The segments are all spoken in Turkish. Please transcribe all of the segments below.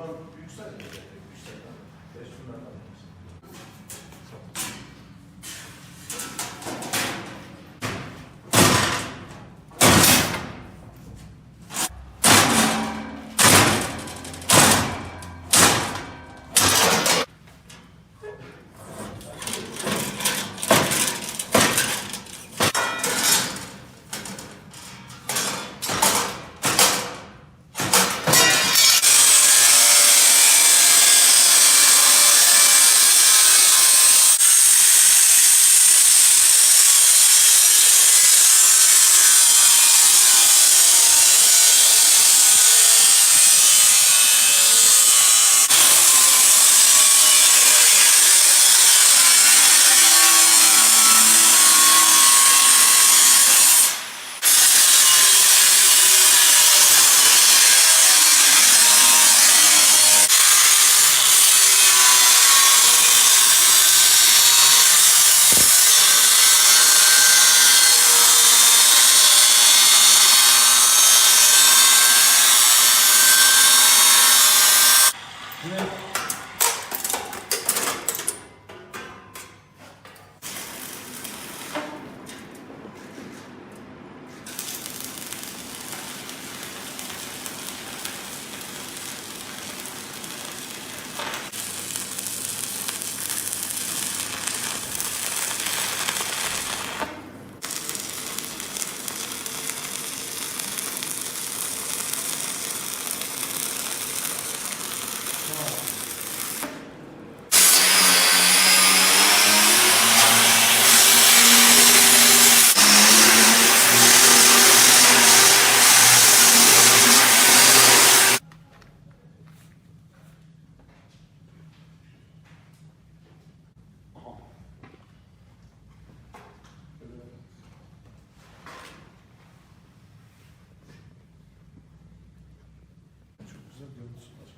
Kurban büyük sayı. Büyük sayı.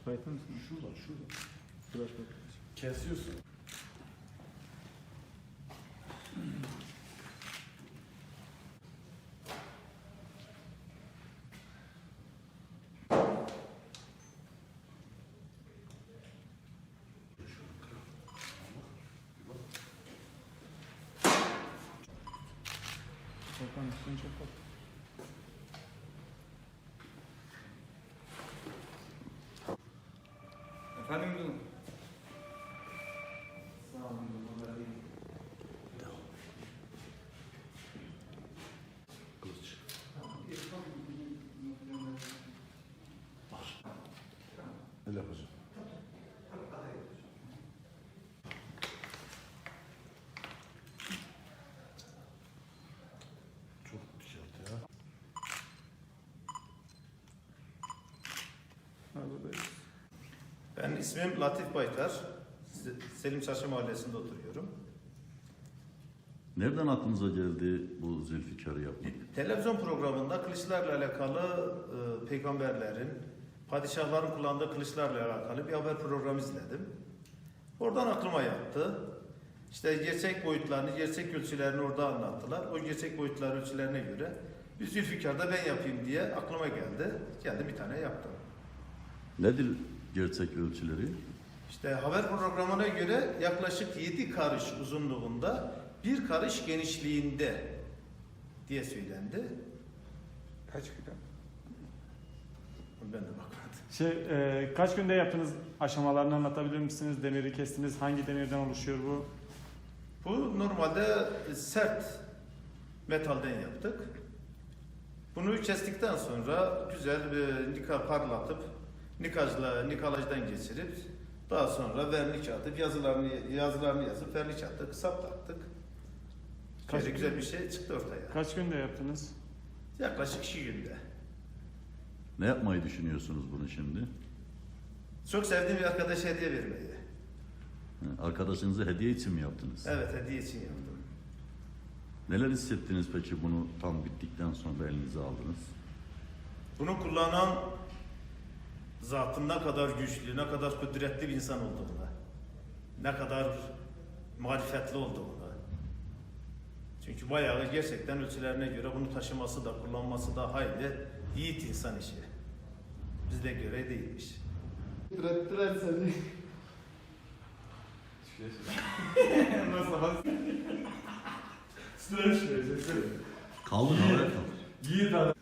Kayıtlı mısın? Şurada, şurada. Biraz bak. Kesiyorsun. Volkan üstünü çok bak. Öyle hocam. Çok tişört ya. Ben ismim Latif Baytar. Se- Selim Çarşı Mahallesi'nde oturuyorum. Nereden aklınıza geldi bu Zülfikar'ı yapmak? Televizyon programında kılıçlarla alakalı e, peygamberlerin, padişahların kullandığı kılıçlarla alakalı bir haber programı izledim. Oradan aklıma yattı. İşte gerçek boyutlarını, gerçek ölçülerini orada anlattılar. O gerçek boyutlar ölçülerine göre bir Zülfikar'da ben yapayım diye aklıma geldi. Geldi bir tane yaptım. Nedir gerçek ölçüleri? İşte haber programına göre yaklaşık 7 karış uzunluğunda, bir karış genişliğinde diye söylendi. Kaç kilo? Ben de bakmadım. Şey, e, kaç günde yaptınız aşamalarını anlatabilir misiniz? Demiri kestiniz. Hangi demirden oluşuyor bu? Bu normalde sert metalden yaptık. Bunu kestikten sonra güzel bir nika parlatıp nikajla nikalajdan geçirip daha sonra vernik atıp yazılarını yazılarını yazıp vernik attık, saplattık. Kaç Böyle gün? güzel bir şey çıktı ortaya. Kaç günde yaptınız? Yaklaşık iki günde. Ne yapmayı düşünüyorsunuz bunu şimdi? Çok sevdiğim bir arkadaşa hediye vermeyi. Ha, Arkadaşınıza hediye için mi yaptınız? Evet hediye için yaptım. Neler hissettiniz peki bunu tam bittikten sonra elinize aldınız? Bunu kullanan zatın ne kadar güçlü, ne kadar kudretli bir insan olduğuna, ne kadar marifetli olduğuna. Çünkü bayağı gerçekten ölçülerine göre bunu taşıması da, kullanması da hayli yiğit insan işi. Bizde göre değilmiş. Trettiler seni. Nasıl has? Streç vereceksin. Kaldı havaya kaldı. Yiğit adam.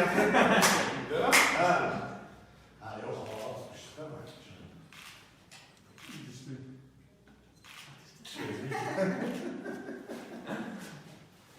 Ha.